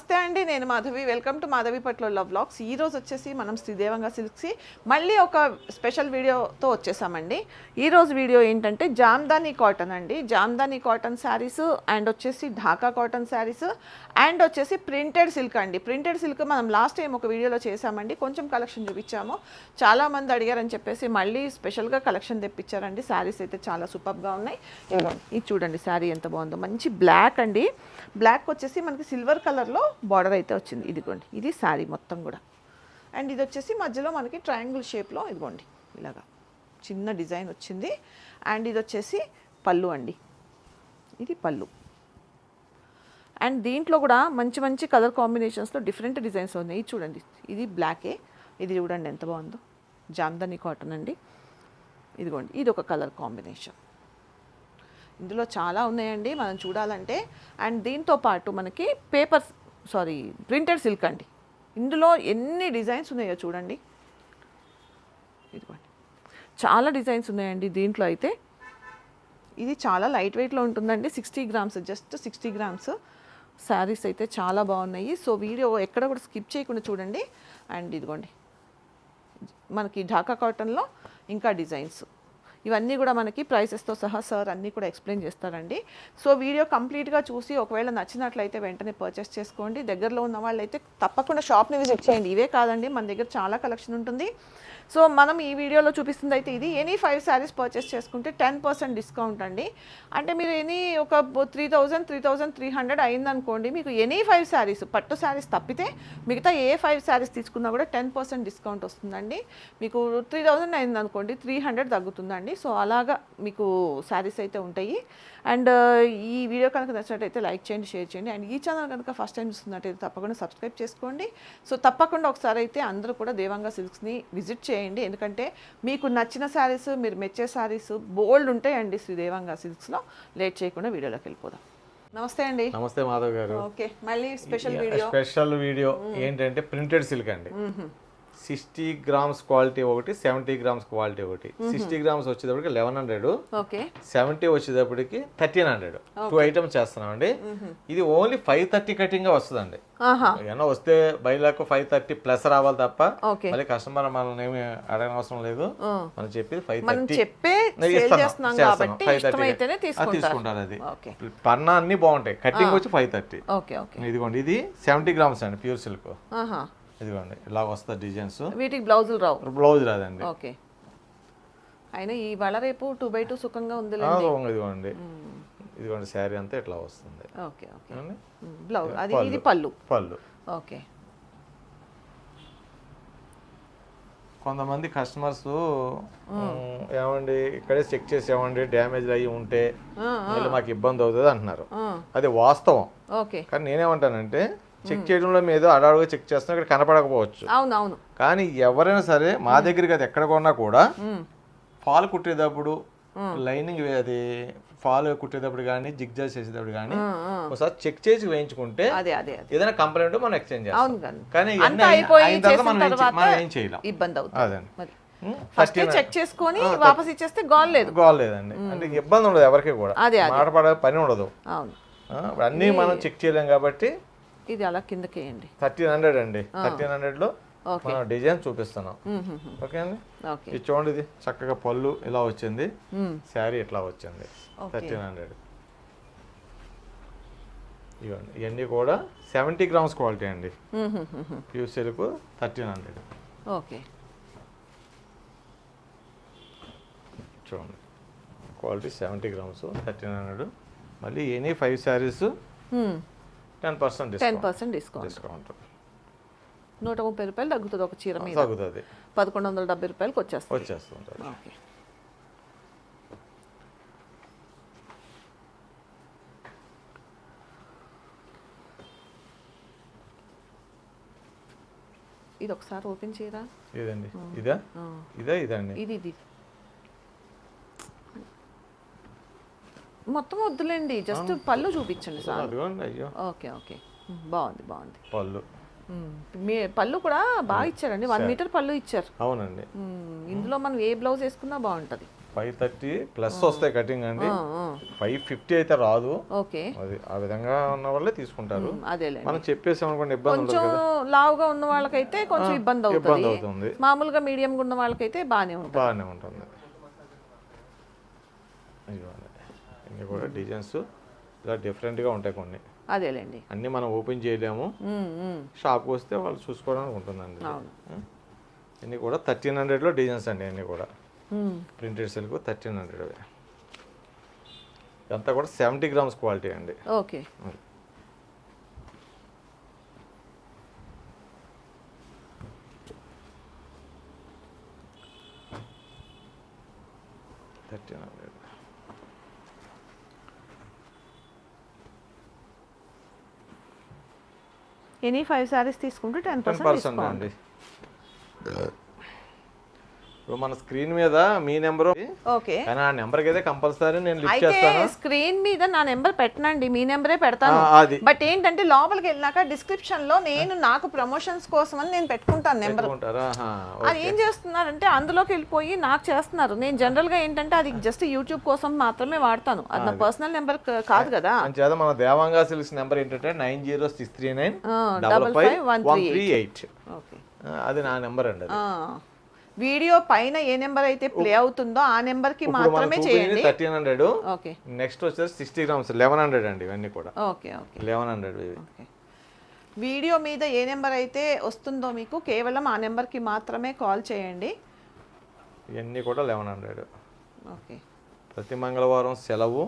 నమస్తే అండి నేను మాధవి. వెల్కమ్ టు మాధవి పట్ల లవ్ బ్లాగ్స్. ఈ రోజు వచ్చేసి మనం శ్రీదేవంగా సిల్క్సి. మళ్ళీ ఒక స్పెషల్ వీడియోతో వచ్చేసామండి. ఈ రోజు వీడియో ఏంటంటే జామ్దాని కాటన్ అండి. జామ్దాని కాటన్ శారీస్ అండ్ వచ్చేసి ఢాకా కాటన్ శారీస్ అండ్ వచ్చేసి ప్రింటెడ్ సిల్క్ అండి. ప్రింటెడ్ సిల్క్ మనం లాస్ట్ టైం ఒక వీడియోలో చేసామండి. కొంచెం కలెక్షన్ చూపించాము. చాలా మంది అడిగారని చెప్పేసి మళ్ళీ స్పెషల్గా కలెక్షన్ తెప్పించారండి. శారీస్ అయితే చాలా సూపర్గా ఉన్నాయి. ఇది చూడండి శారీ ఎంత బాగుందో. మంచి బ్లాక్ అండి. బ్లాక్ వచ్చేసి మనకి సిల్వర్ కలర్లో బార్డర్ అయితే వచ్చింది. ఇదిగోండి ఇది శారీ మొత్తం కూడా. అండ్ ఇది వచ్చేసి మధ్యలో మనకి ట్రయాంగిల్ షేప్లో ఇదిగోండి ఇలాగా చిన్న డిజైన్ వచ్చింది. అండ్ ఇది వచ్చేసి పళ్ళు అండి. ఇది పళ్ళు. అండ్ దీంట్లో కూడా మంచి మంచి కలర్ కాంబినేషన్స్లో డిఫరెంట్ డిజైన్స్ ఉన్నాయి. చూడండి ఇది బ్లాకే ఇది చూడండి ఎంత బాగుందో. జామ్దని కాటన్ అండి. ఇదిగోండి ఇది ఒక కలర్ కాంబినేషన్ ఇందులో చాలా ఉన్నాయండి. మనం చూడాలంటే అండ్ దీంతో పాటు మనకి పేపర్ సారీ ప్రింటెడ్ సిల్క్ అండి. ఇందులో ఎన్ని డిజైన్స్ ఉన్నాయో చూడండి. ఇదిగోండి. చాలా డిజైన్స్ ఉన్నాయండి దీంట్లో అయితే. ఇది చాలా లైట్ వెయిట్లో ఉంటుందండి. Sixty grams just sixty grams. Saris అయితే చాలా బాగున్నాయి. సో వీడియో ఎక్కడ కూడా స్కిప్ చేయకుండా చూడండి. అండ్ ఇదిగోండి. మనకి ఢాకా కాటన్లో ఇంకా డిజైన్స్. ఇవన్నీ కూడా మనకి ప్రైసెస్తో సహా సార్ అన్నీ కూడా ఎక్స్ప్లెయిన్ చేస్తారండి. సో వీడియో కంప్లీట్గా చూసి ఒకవేళ నచ్చినట్లయితే వెంటనే పర్చేస్ చేసుకోండి. దగ్గరలో ఉన్న వాళ్ళైతే తప్పకుండా షాప్ని విజిట్ చేయండి. ఇవే కాదండి మన దగ్గర చాలా కలెక్షన్ ఉంటుంది. సో మనం ఈ వీడియోలో చూపిస్తుంది అయితే ఇది. ఎనీ ఫైవ్ శారీస్ పర్చేస్ చేసుకుంటే టెన్ పర్సెంట్ డిస్కౌంట్ అండి. అంటే మీరు ఎనీ ఒక three thousand three thousand three hundred అయిందనుకోండి మీకు ఎనీ ఫైవ్ శారీస్ పట్టు శారీస్ తప్పితే మిగతా ఏ ఫైవ్ శారీస్ తీసుకున్నా కూడా టెన్ పర్సెంట్ డిస్కౌంట్ వస్తుందండి. మీకు త్రీ థౌజండ్ అయిందనుకోండి త్రీ హండ్రెడ్ తగ్గుతుందండి. సో అలాగా మీకు శారీస్ అయితే ఉంటాయి. అండ్ ఈ వీడియో కనుక నచ్చినట్టయితే లైక్ చేయండి షేర్ చేయండి. అండ్ ఈ ఛానల్ కనుక ఫస్ట్ టైం చూస్తున్నట్టయితే తప్పకుండా సబ్స్క్రైబ్ చేసుకోండి. సో తప్పకుండా ఒకసారి అయితే అందరూ కూడా దేవంగా సిల్క్స్ని విజిట్ చేయండి. ఎందుకంటే మీకు నచ్చిన శారీస్ మీరు మెచ్చే శారీస్ బోల్డ్ ఉంటాయండి శ్రీ దేవంగా సిల్క్స్లో. లేట్ చేయకుండా వీడియోలోకి వెళ్ళిపోదాం. నమస్తే అండి. నమస్తే మాధవ్ గారు. ఓకే. మళ్ళీ స్పెషల్ వీడియో. స్పెషల్ వీడియో ఏంటంటే ప్రింటెడ్ సిల్క్ అండి. సిక్స్టీ గ్రామ్స్ క్వాలిటీ ఒకటి సెవెంటీ గ్రామ్స్ క్వాలిటీ ఒకటి. సిక్స్టీ గ్రామ్స్ వచ్చేటప్పటికి లెవెన్ హండ్రెడ్ సెవెంటీ వచ్చేటప్పటికి థర్టీన్ హండ్రెడ్ టూ ఐటమ్స్ చేస్తున్నామండి. ఇది ఓన్లీ ఫైవ్ థర్టీ కటింగ్ వస్తుందండి. ఆహా. ఏమన్నా వస్తే బయలకు ఫైవ్ థర్టీ ప్లస్ రావాలి తప్ప మళ్ళీ కస్టమర్ మనల్ని ఏమి అడగనవసరం లేదు. మనం చెప్పేది ఫైవ్ థర్టీ తీసుకుంటారు. అది. పన్నా అన్ని బాగుంటాయి. కటింగ్ వచ్చి ఫైవ్ థర్టీ ఇదిగోండి ఇది సెవెంటీ గ్రామ్స్ అండి ప్యూర్ సిల్క్ ఇదిగోండి ఇలా వస్తుంది డిజైన్స్. వీటికి బ్లౌజులు రావు. బ్లౌజ్ రాదండి. ఓకే. అయినా ఈ వాళ్ళ రేపు టూ బై టూ సుఖంగా ఉంది ఇదిగోండి. ఇదిగోండి శారీ అంతా ఇట్లా వస్తుంది. Okay okay? బ్లౌజ్. అది ఇది పళ్ళు. పళ్ళు. ఓకే. కొంతమంది కస్టమర్స్ ఏమండి ఇక్కడే చెక్ చేసామండి డ్యామేజ్ అయ్యి ఉంటే మళ్ళీ మాకు ఇబ్బంది అవుతుంది అంటున్నారు. అది వాస్తవం. ఓకే. కానీ నేనేమంటానంటే చెక్ చేయడంలో మీద అడాడుగా చెక్ చేస్తున్నా ఇక్కడ కనపడకపోవచ్చు. అవును అవును కానీ ఎవరైనా సరే మా దగ్గరికి అది ఎక్కడ కొన్నా కూడా. ఫాల్ కుట్టేటప్పుడు లైనింగ్ అది ఫాల్ కుట్టేటప్పుడు కానీ జిగ్జాజ్ చేసేటప్పుడు కానీ. ఒకసారి చెక్ చేసి వేయించుకుంటే ఏదైనా కంప్లైంట్ మనం ఎక్స్చేంజ్ చేస్తాం. కానీ అయిన తర్వాత మనం ఏం చేయలేం. ఇబ్బంది అవుతుంది అదండి? ఫస్ట్ చెక్ చేసుకొని వాపస్ ఇచ్చేస్తే గోల్ లేదు. గోల్ లేదండి. అంటే ఇబ్బంది ఉండదు ఎవరికి కూడా. అదే, అదే. మాట పడే పని ఉండదు. అవును. అన్నీ మనం చెక్ చేయలేం కాబట్టి ఇది అలా కిందకేయండి. థర్టీన్ హండ్రెడ్ అండి. థర్టీన్ హండ్రెడ్లో ఓకే. మనం డిజైన్ చూపిస్తున్నాం. ఓకే అండి? ఇది చూడండి ఇది చక్కగా పళ్ళు ఇలా వచ్చింది. శారీ ఇట్లా వచ్చింది. Thirteen hundred. ఇవ్వండి. ఇవన్నీ కూడా సెవెంటీ గ్రామ్స్ క్వాలిటీ అండి. Pure silk thirteen hundred. Okay. చూడండి. Quality seventy grams thirteen hundred. మళ్ళీ any five saris ten percent ten percent discount discount నూట ముప్పై రూపాయలు తగ్గుతుంది ఒక చీర మీద. తగ్గుతుంది. పదకొండు వందల డెబ్బై రూపాయలకి వచ్చేస్తుంది. వచ్చేస్తుంటుంది ఓకే. ఇది ఒకసారి ఓపెన్ చేయరా? ఇదండి. ఇదా? ఇదా ఇదండి? ఇది ఇది. మొత్తం వద్దులేండి జస్ట్ పళ్ళు చూపించండి సార్. Okay okay. బాగుంది బాగుంది. పళ్ళు. మీ పళ్ళు కూడా బాగా ఇచ్చారండి వన్ మీటర్ పళ్ళు ఇచ్చారు. అవునండి. ఇందులో మనం ఏ బ్లౌజ్ వేసుకున్నా బాగుంటుంది. ఫైవ్ థర్టీ ప్లస్ వస్తాయి కటింగ్ అండి. ఫైవ్ ఫిఫ్టీ అయితే రాదు. ఓకే. అది ఆ విధంగా ఉన్న వాళ్ళే తీసుకుంటారు. మనం చెప్పేసాం అనుకోండి ఇబ్బంది కొంచెం లావుగా ఉన్న వాళ్ళకైతే కొంచెం ఇబ్బంది ఇబ్బంది అవుతుంది. అవుతుంది. మామూలుగా మీడియంగా ఉన్న వాళ్ళకైతే బాగానే ఉంటుంది. బాగానే ఉంటుంది ఇదిగోండి ఇన్ని కూడా డిజైన్స్ ఇలా డిఫరెంట్గా ఉంటాయి కొన్ని. అదేలేండి. అన్నీ మనం ఓపెన్ చేయలేము. షాప్కి వస్తే వాళ్ళు చూసుకోవడానికి ఉంటుందండి. అవును. ఇన్ని కూడా థర్టీన్ హండ్రెడ్లో డిజైన్స్ అండి అన్నీ కూడా. ప్రింటెడ్ సిల్క్ థర్టీన్ హండ్రెడ్ ఇదంతా కూడా సెవెంటీ గ్రామ్స్ క్వాలిటీ అండి. Okay. Thirteen hundred any five saris తీసుకుంటే టెన్ పర్సెంట్ అండి. ఇప్పుడు మన స్క్రీన్ మీద మీ నెంబరు ఓకే. కానీ ఆ నెంబర్కి అయితే కంపల్సరీ నేను లిఫ్ట్ అయితే చేస్తాను. స్క్రీన్ మీద నా నెంబర్ పెట్టనండి మీ నెంబరే పెడతాను. ఆ, అది. బట్ ఏంటంటే లోపలికి వెళ్ళినాక డిస్క్రిప్షన్లో నేను నాకు ప్రమోషన్స్ కోసం అని నేను పెట్టుకుంటాను నెంబర్. పెట్టుకుంటారా? ఆహా, అది ఏం చేస్తున్నారంటే అందులోకి వెళ్ళిపోయి నాకు చేస్తున్నారు. నేను జనరల్గా ఏంటంటే అది జస్ట్ యూట్యూబ్ కోసం మాత్రమే వాడతాను. అది నా పర్సనల్ నెంబర్ కాదు కదా. మన చేత మన దేవాంగా సిల్క్స్ నెంబర్ ఏంటంటే nine zero six three nine ఆ, double five one three eight. Okay. అది నా నెంబర్ అండి అది. వీడియో పైన ఏ నెంబర్ అయితే ప్లే అవుతుందో ఆ నెంబర్కి మాత్రమే చేయండి. Thirteen hundred okay. నెక్స్ట్ వచ్చేసి సిక్స్టీ గ్రామ్స్ లెవెన్ హండ్రెడ్ అండి ఇవన్నీ కూడా. Okay okay. Eleven hundred okay. Video మీద ఏ నెంబర్ అయితే వస్తుందో మీకు కేవలం ఆ నెంబర్కి మాత్రమే కాల్ చేయండి. ఇవన్నీ కూడా లెవెన్ హండ్రెడ్ ఓకే. ప్రతి మంగళవారం సెలవు.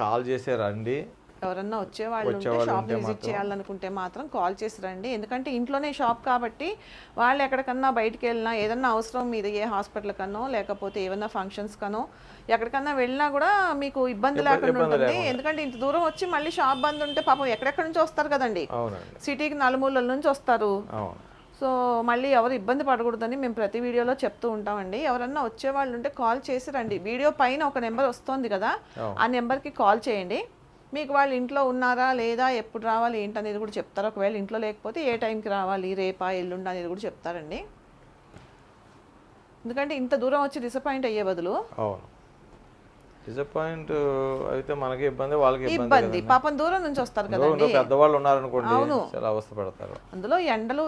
కాల్ చేసే రండి. ఎవరన్నా వచ్చే వాళ్ళు ఉంటే వచ్చేవాళ్ళు షాప్ విజిట్ చేయాలనుకుంటే మాత్రం కాల్ చేసి రండి. ఎందుకంటే ఇంట్లోనే షాప్ కాబట్టి వాళ్ళు ఎక్కడికన్నా బయటికి వెళ్ళినా ఏదన్నా అవసరం మీద ఏ హాస్పిటల్ కనో లేకపోతే ఏమన్నా ఫంక్షన్స్ కనో ఎక్కడికన్నా వెళ్ళినా కూడా మీకు ఇబ్బంది లేకుండా ఉంటుంది. ఎందుకంటే ఇంత దూరం వచ్చి మళ్ళీ షాప్ బంద్ ఉంటే పాపం ఎక్కడెక్కడి నుంచి వస్తారు కదండి. సిటీకి నలుమూలల నుంచి వస్తారు. సో మళ్ళీ ఎవరు ఇబ్బంది పడకూడదని మేము ప్రతి వీడియోలో చెప్తూ ఉంటామండి. ఎవరన్నా వచ్చే వాళ్ళు ఉంటే కాల్ చేసి రండి. వీడియో పైన ఒక నెంబర్ వస్తుంది కదా. ఆ నెంబర్కి కాల్ చేయండి. మీకు వాళ్ళు ఇంట్లో ఉన్నారా లేదా ఎప్పుడు రావాలి ఏంటనేది కూడా చెప్తారు. ఒకవేళ ఇంట్లో లేకపోతే ఏ టైంకి రావాలి రేపా ఎల్లుండి అనేది కూడా చెప్తారండి. ఎందుకంటే ఇంత దూరం వచ్చి డిసప్పాయింట్ అయ్యే బదులు అవును. డిసప్పాయింట్ అయితే మనకి ఇబ్బంది వాళ్ళకి ఇబ్బంది పాపం దూరం నుంచి వస్తారు కదండి. పెద్దవాళ్ళు ఉన్నారనుకోండి చాలా అవస్థ పడతారు. అందులో ఎండలు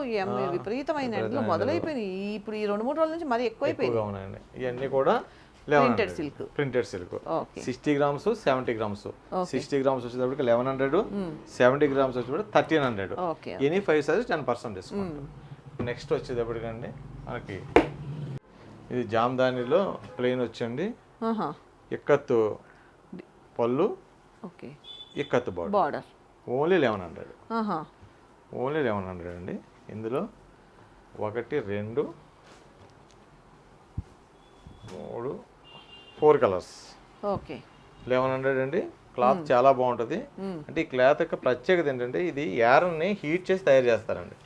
విపరీతమైన ఎండలు మొదలైపోయినాయి. ఇప్పుడు ఈ రెండు మూడు రోజుల నుంచి మరి ఎక్కువైపోయింది ఉన్నాయండి. ఇవన్నీ కూడా printed silk printed silk sixty grams seventy grams sixty grams వచ్చేటప్పటికి లెవెన్ హండ్రెడ్ సెవెంటీ గ్రామ్స్ వచ్చేటప్పుడు thirteen hundred any five size ten percent discount next వచ్చేటప్పటికండి మనకి ఇది జామ్దానిలో ప్లెయిన్ వచ్చండి ఆహా. ఇక్కత్తు పళ్ళు. Okay. Ikat body border only eleven hundred only eleven hundred అండి. ఇందులో ఒకటి రెండు మూడు four colours. Okay. Eleven hundred అండి. క్లాత్ చాలా బాగుంటుంది. అంటే ఈ క్లాత్ యొక్క ప్రత్యేకత ఏంటంటే ఇది యారన్ని హీట్ చేసి తయారు చేస్తారండి.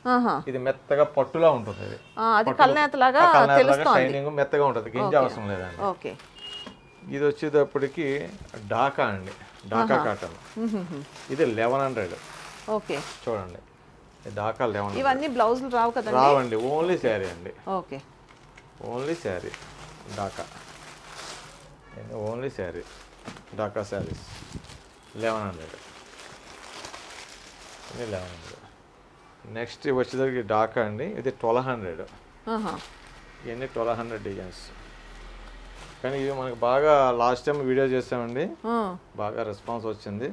ఇది మెత్తగా పట్టులా ఉంటుంది ఇది షైనింగ్ మెత్తగా ఉంటుంది. గింజ అవసరం లేదండి. ఓకే. ఇది వచ్చేటప్పటికి డాకా అండి. డాకా కాటన్. ఇది లెవెన్ హండ్రెడ్. ఓకే. చూడండి. డాకా లెవెన్ ఇవన్నీ బ్లౌజులు రావు కదండి? రావండి. ఓన్లీ శారీ అండి. Okay. Only sari. Dhaka. Only sari. Dhaka saris. Eleven hundred. ఇది లెవెన్ హండ్రెడ్. నెక్స్ట్ వచ్చేసరికి డాకా అండి. ఇది ట్వెల్వ్ హండ్రెడ్. ఇవన్నీ ట్వెల్వ్ హండ్రెడ్ డిజైన్స్. కానీ ఇవి మనకు బాగా లాస్ట్ టైం వీడియో చేసామండి. బాగా రెస్పాన్స్ వచ్చింది.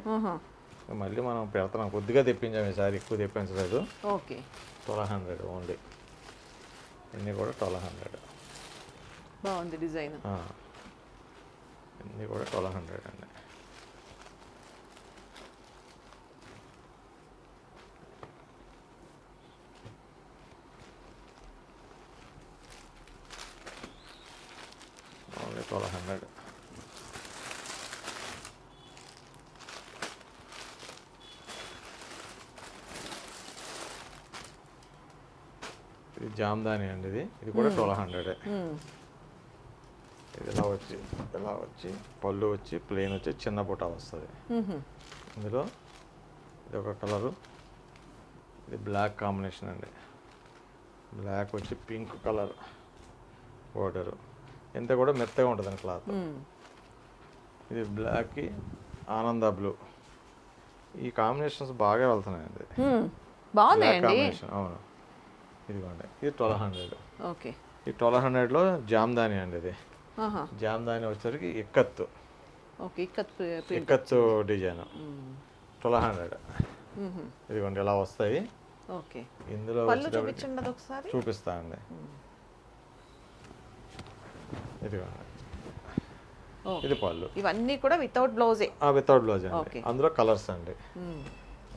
మళ్ళీ మనం పెడుతున్నాం కొద్దిగా తెప్పించాం ఈసారి ఎక్కువ తెప్పించలేదు ఓకే. Twelve hundred only. ఇన్ని కూడా ట్వెల్వ్ హండ్రెడ్. బాగుంది డిజైన్. ఇన్ని కూడా ట్వెల్వ్ హండ్రెడ్ అండి. ఓన్లీ ట్వెల్వ్ హండ్రెడ్ ఇది జామ్దాని అండి ఇది. ఇది కూడా ట్వెల్వ్ హండ్రెడ్ ఇది వచ్చి ఇలా వచ్చి పళ్ళు వచ్చి ప్లెయిన్ వచ్చి చిన్న బుట్ట వస్తుంది. ఇందులో ఇది ఒక కలరు ఇది బ్లాక్ కాంబినేషన్ అండి. బ్లాక్ వచ్చి పింక్ కలర్ బోర్డరు ఇంత కూడా మెత్తగా ఉంటుంది క్లాత్. ఇది బ్లాక్కి ఆనంద బ్లూ ఈ కాంబినేషన్స్ బాగా వెళ్తున్నాయండి. కాంబినేషన్ అవును. ఇదిగోండి ఇది ట్వెల్వ్ హండ్రెడ్ ఓకే. ఈ ట్వెల్వ్ హండ్రెడ్లో జామ్దాని అండి ఇది. జామ్దాని వచ్చేసరికి ikat. Ikat design. Twelve hundred. ఇదిగోండి ఇలా వస్తాయి. ఓకే. ఇందులో చూపిస్తా అండి. ఇదిగోండి. ఇది పళ్ళు. ఇవన్నీ కూడా వితౌట్ బ్లౌజే వితౌట్ బ్లౌజ్ అండి. అందులో కలర్స్ అండి.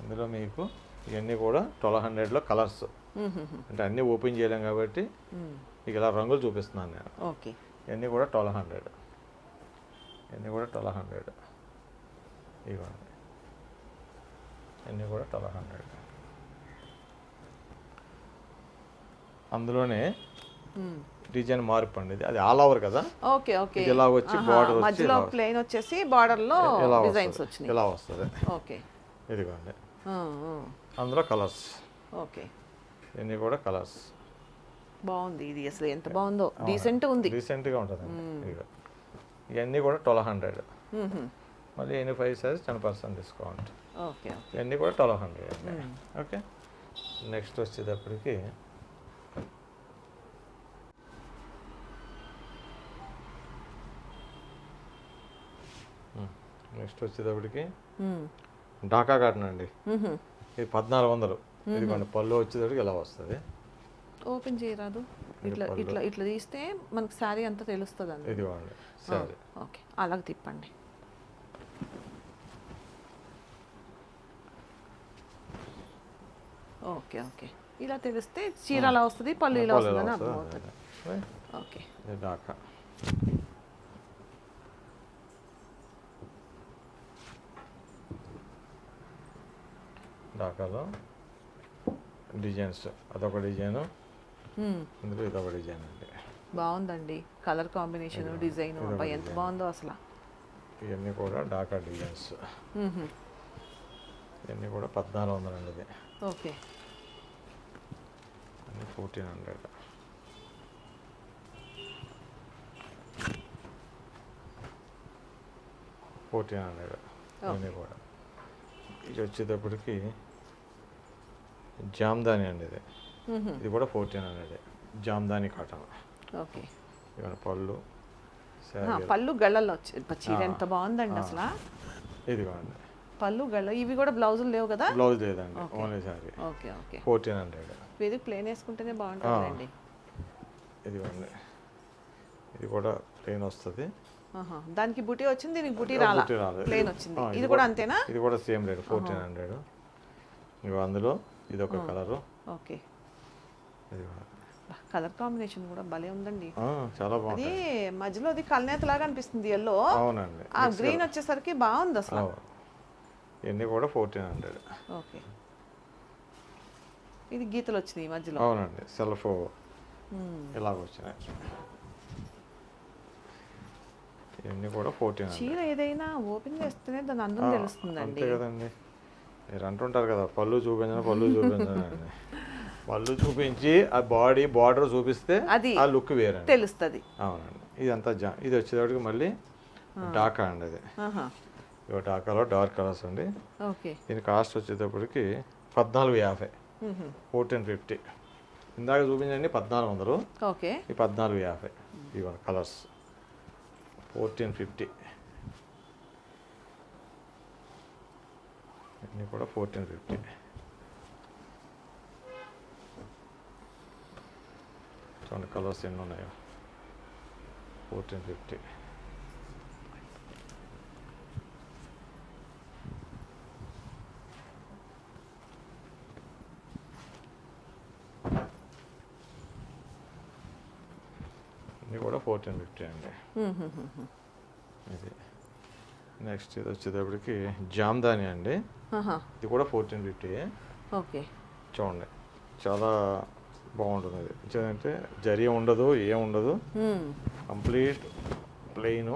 అందులో మీకు ఇవన్నీ కూడా ట్వెల్వ్ హండ్రెడ్లో కలర్స్. అంటే అన్నీ ఓపెన్ చేయలేం కాబట్టి. మీకు ఇలా రంగులు చూపిస్తున్నాను నేను. ఓకే. ఇవన్నీ కూడా ట్వెల్వ్ హండ్రెడ్. ఇవన్నీ కూడా ట్వెల్వ్ హండ్రెడ్. ఇవ్వండి ఇవన్నీ కూడా ట్వెల్వ్ హండ్రెడ్. అందులోనే. డిజైన్ మార్పు అండి. అది ఆల్ ఓవర్ కదా? Okay okay. ఇలా వచ్చి వచ్చి మధ్యలో ప్లేన్ వచ్చేసి బార్డర్లో డిజైన్స్ వచ్చినాయి. ఇలా వస్తుంది? ఓకే. ఇదిగోండి. అందులో కలర్స్ ఓకే. ఇవన్నీ కూడా కలర్స్ బాగుంది. ఇది అసలు ఎంత బాగుందో. డీసెంట్ ఉంది. రీసెంట్గా ఉంటుంది ఇవన్నీ కూడా ట్వెల్వ్ హండ్రెడ్. మళ్ళీ any five size ten percent discount. Okay ఇవన్నీ కూడా ట్వెల్వ్ హండ్రెడ్ ఓకే. నెక్స్ట్ వచ్చేటప్పటికి నెక్స్ట్ వచ్చేటప్పటికి. ఢాకా కాటన్ అండి. ఇది పద్నాలుగు వందలు. ఇదిగోండి పళ్ళు వచ్చేటప్పటికి ఇలా వస్తుంది. ఓపెన్ చేయరాదు. ఇట్లా ఇట్లా ఇట్లా తీస్తే మనకు శారీ అంతా తెలుస్తుంది అండి ఓకే. అలాగ తిప్పండి. Okay okay. ఇలా తెలిస్తే చీర అలా వస్తుంది పళ్ళు ఇలా వస్తుంది. అర్థమవుతుంది. ఓకే. ఢాకాలో డిజైన్స్ అదొక డిజైను. మ్మ్. ఇందులో ఇదొక డిజైన్ అండి. బాగుందండి. కలర్ కాంబినేషన్ డిజైన్ అబ్బా ఎంత బాగుందో అసలు. ఇవన్నీ కూడా ఢాకా డిజైన్స్ మ్మ్. ఇవన్నీ కూడా పద్నాలుగు వందలు అండి ఇది ఓకే అన్నీ ఫోర్టీన్ హండ్రెడ్ ఫోర్టీన్ హండ్రెడ్ ఇవన్నీ కూడా. ఇది వచ్చేటప్పటికి జామ్దాని అండి ఇది. ఇది కూడా fourteen hundred. Jamdani cotton. Okay. ఇవన్న పళ్ళు పళ్ళు గళ్ళల్లో వచ్చి చీర ఎంత బాగుందండి అసలు? ఇదిగోండి పళ్ళు గళ్ళ ఇవి కూడా బ్లౌజులు లేవు కదా? బ్లౌజ్ లేదండి only sari. Okay okay. Fourteen hundred. ఇది ప్లేన్ వేసుకుంటేనే బాగుంటుందండి ఇదిగోండి ఇది కూడా ప్లెయిన్ వస్తుంది. దానికి బుటీ వచ్చింది దీనికి బుటీ రాలా. ప్లేన్ వచ్చింది. ఇది కూడా అంతేనా? ఇది కూడా సేమ్ రేట్ ఫోర్టీన్ హండ్రెడ్. ఇవి అందులో ఇది ఒక కలరు. ఓకే. కలర్ కాంబినేషన్ కూడా భలే ఉందండి. చాలా బాగుంది మధ్యలో అది కల్నేత లాగా అనిపిస్తుంది ఎల్లో. అవునండి. ఆ గ్రీన్ వచ్చేసరికి బాగుంది అసలు. ఇవన్నీ కూడా ఫోర్టీన్ హండ్రెడ్ ఓకే. ఇది గీతలు వచ్చినాయి ఈ మధ్యలో. అవునండి. సెల్ఫ్. ఇలాగ వచ్చినాయి. ఇవన్నీ కూడా ఫోర్టీన్ చీర ఏదైనా ఓపెన్ చేస్తేనే దాని అందం తెలుస్తుందండి. అంతే కదండి. మీరు అంటుంటారు కదా పళ్ళు చూపించను పళ్ళు చూపించను అని. పళ్ళు చూపించి ఆ బాడీ బార్డర్ చూపిస్తే అది ఆ లుక్ వేరండి. తెలుస్తుంది. అవునండి. ఇదంతా జా ఇది వచ్చేటప్పటికి మళ్ళీ డాకా అండి అది. ఇవి డాకాలో డార్క్ కలర్స్ అండి. ఓకే. దీని కాస్ట్ వచ్చేటప్పటికి పద్నాలుగు యాభై. Fourteen fifty. ఇందాక చూపించండి పద్నాలుగు వందలు. ఓకే. ఈ పద్నాలుగు యాభై ఇవి కలర్స్. Fourteen fifty. ఇవన్నీ కూడా ఫోర్టీన్ ఫిఫ్టీ. చూడండి కలర్స్ ఎన్ని ఉన్నాయో ఫోర్టీన్ ఫిఫ్టీ ఇది కూడా ఫోర్టీన్ ఫిఫ్టీ అండి. ఇది నెక్స్ట్ ఇది వచ్చేటప్పటికి జామ్దాని అండి ఇది కూడా ఫోర్టీన్ ఫిఫ్టీ ఓకే చూడండి చాలా బాగుంటుంది. ఇది ఏంటంటే జరి ఉండదు ఏం ఉండదు. Complete plain.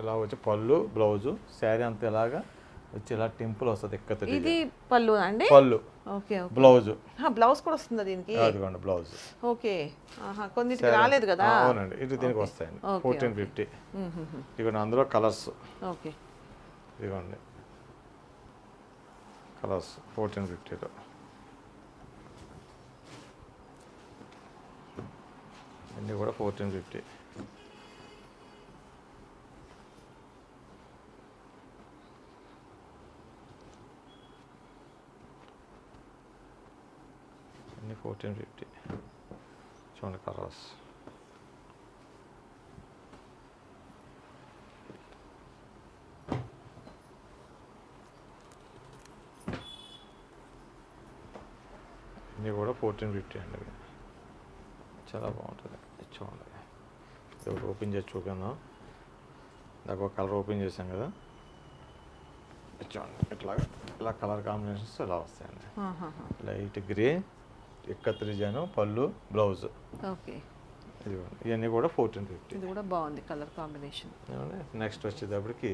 ఇలా వచ్చి పళ్ళు బ్లౌజు శారీ అంతా ఇలాగా వచ్చి ఇలా టెంపుల్ వస్తుంది ఎక్కత ఇది పళ్ళు అండి? పళ్ళు. Okay blouse. బ్లౌజ్ కూడా వస్తుందా దీనికి? అదిగోండి బ్లౌజ్. ఓకే. కొన్నిటికి రాలేదు కదా? అవునండి ఇది దీనికి వస్తాయండి. Fourteen fifty. ఇదిగోండి అందులో కలర్స్. ఓకే. ఇదిగోండి. కలర్స్ ఫోర్టీన్ ఫిఫ్టీలో. అన్నీ కూడా ఫోర్టీన్ ఫిఫ్టీ అన్నీ ఫోర్టీన్ ఫిఫ్టీ చూడండి కలర్స్ ఇన్ని కూడా ఫోర్టీన్ ఫిఫ్టీ అండి ఇవి. చాలా బాగుంటుంది. చూడండి. ఒకటి ఓపెన్ చేసి చూపిందాం ఒక కలర్ ఓపెన్ చేసాం కదా. చూడండి. ఇట్లా ఇలా కలర్ కాంబినేషన్స్ ఇలా వస్తాయండి. లైట్ గ్రే ఇక్కత్ డిజైన్ పళ్ళు బ్లౌజ్. ఓకే. ఇవన్నీ కూడా ఫోర్టీన్ ఫిఫ్టీ. ఇది కూడా బాగుంది కలర్ కాంబినేషన్. నెక్స్ట్ వచ్చేటప్పటికి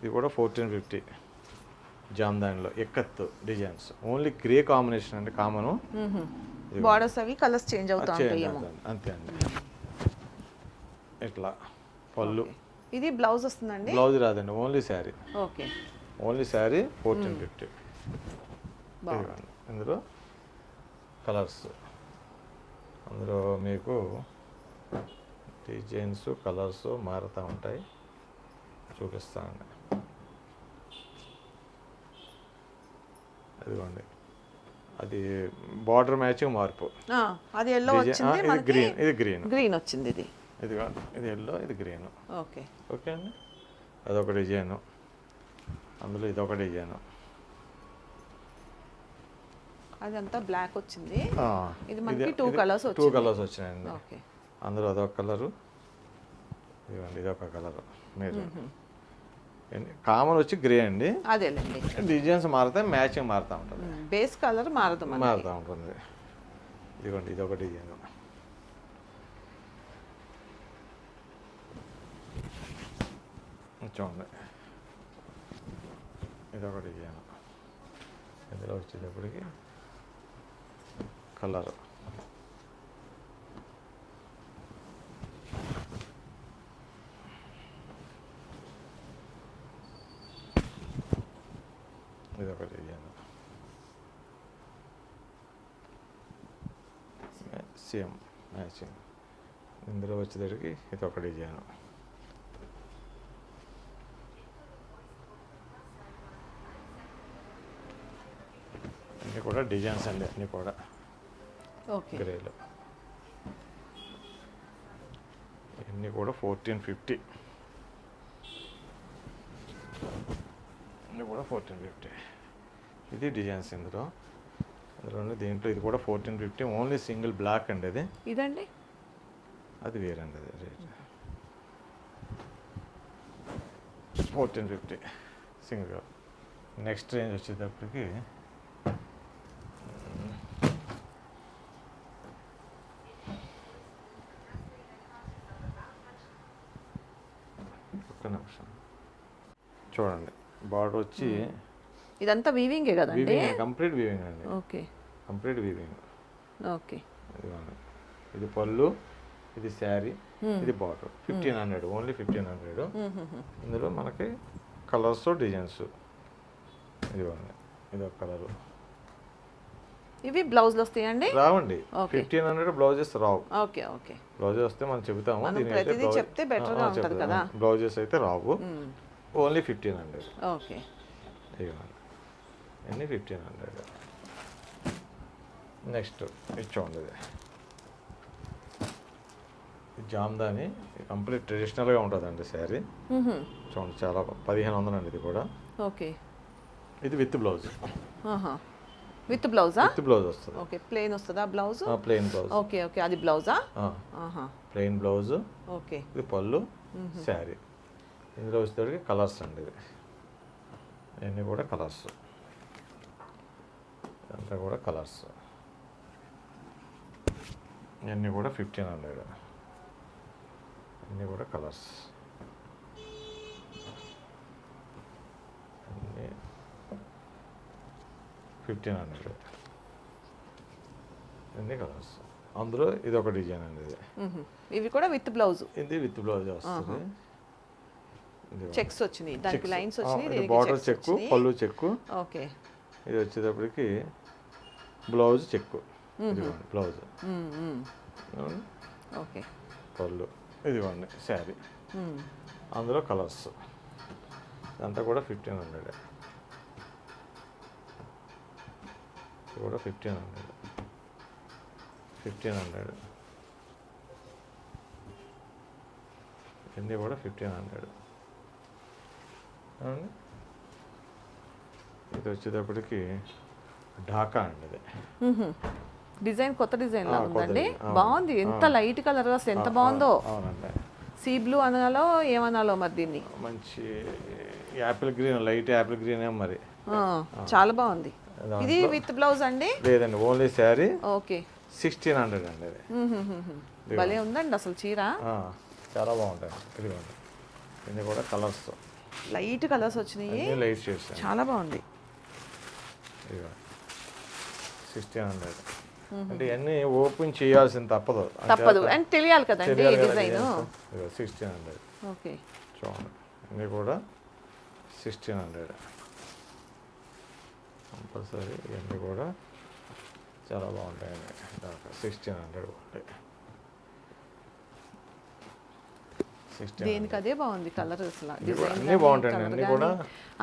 ఇది కూడా fourteen fifty. జామ్దానిలో ikat designs. Only grey combination అండి కామను బార్డర్స్ అవి కలర్స్ చేంజ్ అవుతా అంతే- అండి. ఇట్లా పళ్ళు. ఇది బ్లౌజ్ వస్తుందండి? బ్లౌజ్ రాదండి only sari okay. Only sari fourteen fifty బాగుంది. ఇందులో కలర్స్ అందులో మీకు డిజైన్స్ కలర్స్ మారుతూ ఉంటాయి. చూపిస్తానండి అదిగోండి. అది బార్డర్ మ్యాచింగ్ మార్పు. అది ఎల్లో వచ్చింది ఇది గ్రీన్ ఇది గ్రీన్ గ్రీన్ వచ్చింది ఇది. ఇది ఇది ఎల్లో ఇది గ్రీన్ ఓకే. ఓకే అండి? అదొక డిజైను. అందులో ఇదొక డిజైను. అదంతా బ్లాక్ వచ్చింది. ఇది మనకి ఇది colours టూ. కలర్స్ వచ్చినాయండి. ఓకే. అందులో అదొక కలరు ఇదిగోండి ఇదొక కలరు మీరు కామన్ వచ్చి గ్రే అండి. అదేలేండి డిజైన్స్ మారుతాయి మ్యాచింగ్ మారుతూ ఉంటుంది. బేస్ కలర్ మారదు మనకి. మారుతూ ఉంటుంది. ఇదిగోండి ఇదొక డిజైన్. చూడండి. ఇదొక డిజైన్. ఇందులో వచ్చేటప్పటికి కలర్. ఇదొక డిజైన్ సేమ్ మ్యాచింగ్ ఇందులో వచ్చేసరికి ఇది ఒక డిజైన్ అన్నీ కూడా డిజైన్స్ అండి అన్నీ కూడా. గ్రేలో ఇవన్నీ కూడా ఫోర్టీన్ ఫిఫ్టీ ఇన్ని కూడా ఫోర్టీన్ ఫిఫ్టీ ఇది డిజైన్స్ ఇందులో. అందులో దీంట్లో ఇది కూడా fourteen fifty only single black అండి అది. ఇదండి? అది వేరండి అది rate fourteen fifty single next range వచ్చేటప్పటికి ఒక్క నిమిషం. చూడండి బార్డర్ వచ్చి ఇదంతా వీవింగే కదండి? వీవింగ్ కంప్లీట్ వీవింగ్ అండి. ఓకే. Complete weaving okay. ఇదిగోండి. ఇది పళ్ళు ఇది శారీ ఇది border. Fifteen hundred only fifteen hundred ఇందులో మనకి కలర్స్ డిజైన్స్ ఇదిగోండి. ఇది ఒక కలరు ఇవి బ్లౌజ్లు వస్తాయండి? రావండి. ఫిఫ్టీన్ హండ్రెడ్ బ్లౌజెస్ రావు. Okay okay. బ్లౌజెస్ వస్తే మనం చెబుతాము ప్రతిదీ చెప్తే ఆ, గా ఉంటది. కదా. బ్లౌజెస్ అయితే రావు. Only fifteen hundred okay. ఇవ్వండి అన్నీ ఫిఫ్టీన్ హండ్రెడ్. నెక్స్ట్ ఇది చూడండి ఇది జామ్దాని కంప్లీట్ ట్రెడిషనల్గా ఉంటుందండి శారీ. చూడండి చాలా పదిహేను వందలు అండి ఇది కూడా. ఓకే. ఇది విత్ బ్లౌజ్. విత్ బ్లౌజా? విత్ బ్లౌజ్ వస్తుంది. ఓకే ప్లెయిన్ వస్తుందా blouse? Plain blouse. Okay okay అది బ్లౌజా? Plain blouse. ఓకే. ఇది పళ్ళు శారీ. ఇందులో వచ్చేటప్పటికి కలర్స్ అండి ఇది. ఇవన్నీ కూడా కలర్స్. అంతా కూడా కలర్స్. ఇవన్నీ కూడా ఫిఫ్టీన్ హండ్రెడ్. అన్నీ కూడా కలర్స్. అన్నీ ఫిఫ్టీన్ హండ్రెడ్. అన్ని కలర్స్. అందులో ఇది ఒక డిజైన్ అండి ఇది. ఇవి కూడా విత్ బ్లౌజ్? ఇది విత్ బ్లౌజ్ వస్తుంది. చెక్స్ వచ్చినాయి. దానికి లైన్స్ వచ్చినాయి బార్డర్ చెక్కు పళ్ళు చెక్కు. ఓకే. ఇది వచ్చేటప్పటికి బ్లౌజ్ చెక్కు. ఇదిగోండి బ్లౌజ్. ఓకే. పళ్ళు. ఇదిగోండి శారీ. అందులో కలర్స్. ఇదంతా కూడా ఫిఫ్టీన్ హండ్రెడ్. కూడా ఫిఫ్టీన్ హండ్రెడ్. Fifteen hundred. ఇవన్నీ కూడా ఫిఫ్టీన్ హండ్రెడ్. ఇది వచ్చేటప్పటికి ఢాకా అండి ఇది. డిజైన్ కొత్త డిజైన్ లాగా ఉందండి బాగుంది. ఎంత లైట్ కలర్ అసలు ఎంత బాగుందో. అవునండి. సీ బ్లూ అనాలో ఏమనాలో మరి దీన్ని? మంచి apple green light apple green మరి. ఆ, చాలా బాగుంది. ఇది విత్ బ్లౌజ్ అండి? లేదండి only sari. Okay. Sixteen hundred అండి. భలే ఉందండి అసలు చీర. ఆ, చాలా బాగుంటాయి. ఇదిగోండి. ఇది కూడా కలర్స్. లైట్ కలర్స్ వచ్చినాయి. లైట్ షేడ్స్ చాలా బాగుంది. ఇదిగో సిక్స్టీన్ హండ్రెడ్ అంటే ఇవన్నీ ఓపెన్ చేయాల్సింది తప్పదు. తప్పదు. అండ్ తెలియాలి కదండి డిజైన్ సిక్స్టీన్ హండ్రెడ్ ఓకే. చూడండి. ఇవి కూడా సిక్స్టీన్ హండ్రెడ్ కంపల్సరీ ఇవన్నీ కూడా చాలా బాగుంటాయండి. సిక్స్టీన్ హండ్రెడ్ ఉంటాయి సిక్స్టీన్ దేనికి అదే బాగుంది కలర్ అసలు ఇది కూడా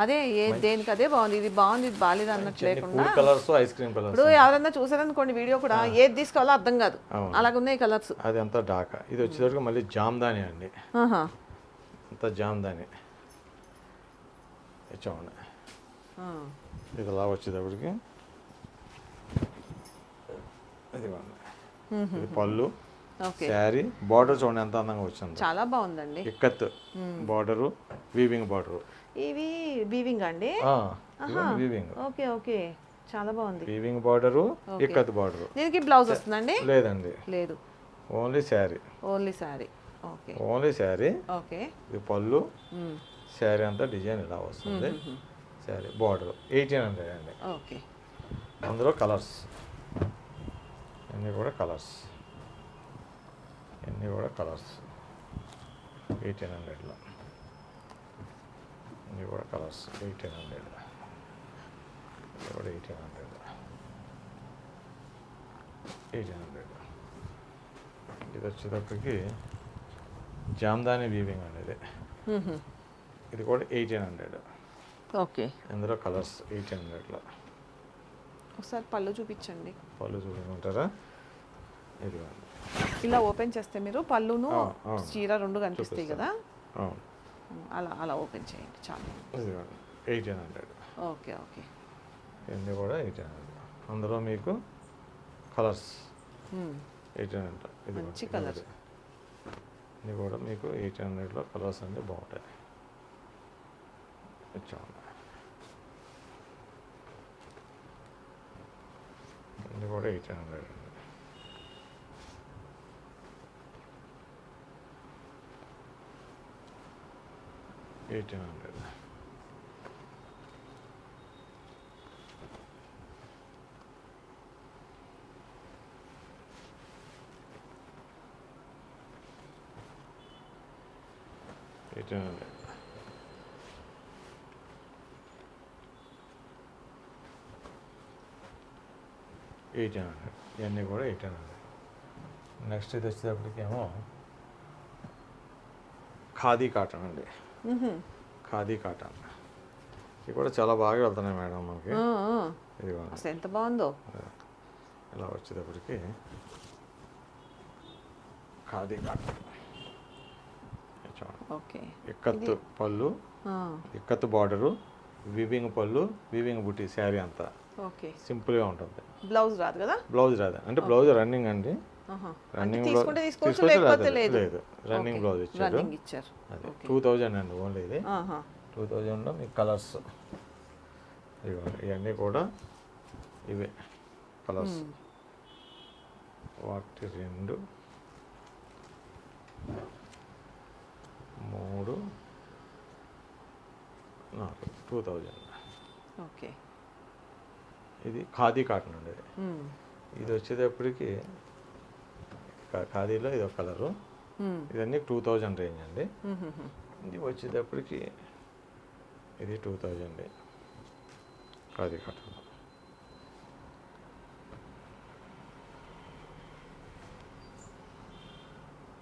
అదే ఏ దేనికి అదే బాగుంది ఇది బాగుంది ఇది బాగాలేదు అన్నట్టు లేకుండా cool colours ice cream colours. ఇప్పుడు ఎవరైనా చూసారనుకోండి వీడియో కూడా ఏది తీసుకోవాలో అర్థం కాదు. అలాగున్నాయి కలర్స్. అది అంతా డాకా. ఇది వచ్చేసరికి మళ్ళీ జామ్దాని అండి. అంతా జామ్దాని. చూడండి. ఇది అలా వచ్చేటప్పటికి. ఇది పళ్ళు. శారీ బార్డర్ చూడండి ఎంత అందంగా వచ్చింది. చాలా బాగుందండి. Ikat border weaving border. ఇవి వీవింగ్ అండి? వీవింగ్. Okay okay. చాలా బాగుంది. Weaving border ikat border. దీనికి బ్లౌజ్ వస్తుందండి? లేదండి. లేదు. Only sari. Only sari. Okay. Only sari. Okay. ఇది పళ్ళు. శారీ అంతా డిజైన్ ఇలా వస్తుంది. శారీ బార్డర్. ఎయిటీన్ హండ్రెడ్ అండి. ఓకే. అందులో కలర్స్. అన్నీ కూడా కలర్స్. అన్నీ కూడా కలర్స్. ఎయిటీన్ హండ్రెడ్లో అన్నీ కూడా కలర్స్. ఎయిటీన్ హండ్రెడ్ ఇది కూడా ఎయిటీన్ హండ్రెడ్ ఎయిటీన్ హండ్రెడ్ ఇది వచ్చేటప్పటికి జామ్దాని వీవింగ్ అండి ఇది ఇది కూడా ఎయిటీన్ హండ్రెడ్ ఓకే. ఇందులో కలర్స్ ఎయిటీన్ హండ్రెడ్లో ఒకసారి పళ్ళు చూపించండి. పళ్ళు చూపించమంటారా? ఇదిగోండి. ఇలా ఓపెన్ చేస్తే మీరు పళ్ళును. చీర రెండు కనిపిస్తాయి కదా? అలా అలా ఓపెన్ చేయండి చాలు. Eighteen hundred okay okay. ఇవన్నీ కూడా ఎయిటీన్ హండ్రెడ్ అందులో మీకు కలర్స్. ఎయిటీన్ హండ్రెడ్ ఇది మంచి colours. ఇది కూడా. మీకు ఎయిటీన్ హండ్రెడ్లో కలర్స్ అన్నీ బాగుంటాయి. ఇచ్చామండి ఇది కూడా ఎయిటీన్ హండ్రెడ్ అండి eighteen hundred eighteen hundred eighteen hundred ఇవన్నీ కూడా ఎయిటీన్ హండ్రెడ్ నెక్స్ట్ ఇది వచ్చేటప్పటికేమో ఖాదీ కాటన్ అండి మ్హూ. ఖాదీ కాటన్ ఇవి కూడా చాలా బాగా వెళ్తున్నాయి మేడం మనకి. ఇది అసలు ఎంత బాగుందో. ఇలా వచ్చేటప్పటికి ఖాదీ కాటన్ ఓకే. ఇక్కత్తు పళ్ళు ఇక్కత్తు బార్డరు వివింగ్ పళ్ళు వివింగ్ బుట్టి శారీ అంతా. ఓకే. సింపుల్గా ఉంటుంది. బ్లౌజ్ రాదు కదా? బ్లౌజ్ రాదు. అంటే బ్లౌజ్ రన్నింగ్ అండి. రన్నింగ్ లేదు రన్నింగ్ బ్లౌజ్ ఇచ్చారు. అది. టూ థౌజండ్ అండి ఓన్లీ ఇది. టూ థౌజండ్లో మీకు కలర్స్. ఇవన్నీ కూడా ఇవే కలర్స్. మ్మ్. ఒకటి రెండు మూడు నాలుగు టూ థౌజండ్ ఓకే ఇది ఖాదీ కాటన్ అండి. ఇది. మ్మ్. ఇది వచ్చేటప్పటికి ఖాదీలో ఇది ఒక కలరు. ఇదన్నీ టూ థౌజండ్ రేంజ్ అండి. ఇది వచ్చేటప్పటికి ఇది టూ థౌజండ్. ఖాదీ కాటన్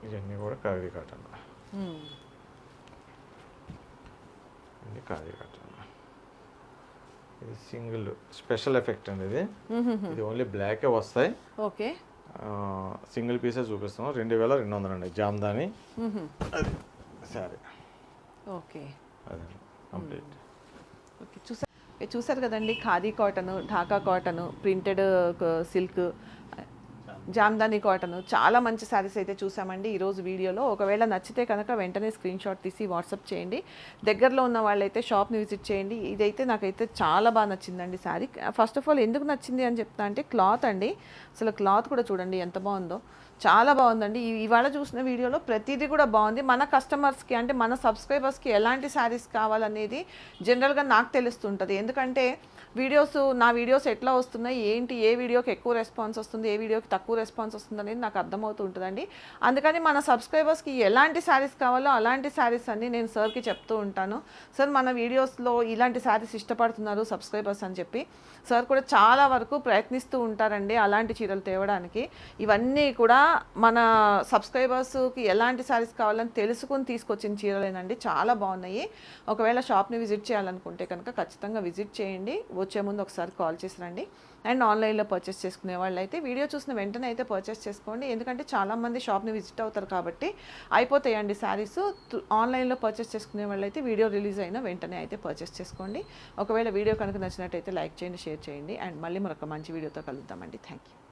ఇవన్నీ కూడా ఖాదీ కాటన్. ఇది ఖాదీ కాటన్ ఇది సింగిల్ స్పెషల్ ఎఫెక్ట్ అండి ఇది. ఇది ఓన్లీ బ్లాకే వస్తాయి. ఓకే. సింగిల్ పీసే చూపిస్తాం రెండు వేల రెండు వందలు అండి జామ్దాని. అది సరే ఓకే. అదండి కంప్లీట్. ఓకే. చూసారు చూసారు కదండి? Khadi cotton Dhaka cotton printed silk. Jamdani cotton. చాలా మంచి శారీస్ అయితే చూసామండి ఈరోజు వీడియోలో. ఒకవేళ నచ్చితే కనుక వెంటనే స్క్రీన్ షాట్ తీసి వాట్సాప్ చేయండి. దగ్గరలో ఉన్న వాళ్ళైతే షాప్ని విజిట్ చేయండి. ఇదైతే నాకైతే చాలా బాగా నచ్చిందండి శారీ. ఫస్ట్ ఆఫ్ ఆల్ ఎందుకు నచ్చింది అని చెప్తా అంటే క్లాత్ అండి. అసలు క్లాత్ కూడా చూడండి ఎంత బాగుందో. చాలా బాగుందండి. ఇవాళ చూసిన వీడియోలో ప్రతిదీ కూడా బాగుంది. మన కస్టమర్స్కి అంటే మన సబ్స్క్రైబర్స్కి ఎలాంటి శారీస్ కావాలనేది జనరల్గా నాకు తెలుస్తుంటుంది. ఎందుకంటే వీడియోస్ నా వీడియోస్ ఎట్లా వస్తున్నాయి ఏంటి ఏ వీడియోకి ఎక్కువ రెస్పాన్స్ వస్తుంది ఏ వీడియోకి తక్కువ రెస్పాన్స్ వస్తుంది అనేది నాకు అర్థమవుతూ ఉంటుందండి. అందుకని మన సబ్స్క్రైబర్స్కి ఎలాంటి శారీస్ కావాలో అలాంటి శారీస్ అన్ని నేను సార్కి చెప్తూ ఉంటాను. సార్ మన వీడియోస్లో ఇలాంటి శారీస్ ఇష్టపడుతున్నారు సబ్స్క్రైబర్స్ అని చెప్పి. సార్ కూడా చాలా వరకు ప్రయత్నిస్తూ ఉంటారండి అలాంటి చీరలు తేవడానికి. ఇవన్నీ కూడా మన సబ్స్క్రైబర్స్కి ఎలాంటి శారీస్ కావాలని తెలుసుకుని తీసుకొచ్చిన చీరలేనండి. చాలా బాగున్నాయి. ఒకవేళ షాప్ని విజిట్ చేయాలనుకుంటే కనుక ఖచ్చితంగా విజిట్ చేయండి. వచ్చే ముందు ఒకసారి కాల్ చేసి రండి. అండ్ ఆన్లైన్లో పర్చేస్ చేసుకునే వాళ్ళు అయితే వీడియో చూసిన వెంటనే అయితే పర్చేస్ చేసుకోండి. ఎందుకంటే చాలామంది షాప్ని విజిట్ అవుతారు కాబట్టి అయిపోతాయండి శారీస్. ఆన్లైన్లో పర్చేస్ చేసుకునే వాళ్ళు అయితే వీడియో రిలీజ్ అయిన వెంటనే అయితే పర్చేస్ చేసుకోండి. ఒకవేళ వీడియో కనుక నచ్చినట్టయితే లైక్ చేయండి షేర్ చేయండి. అండ్ మళ్ళీ మరొక మంచి వీడియోతో కలుద్దామండి. Thank you.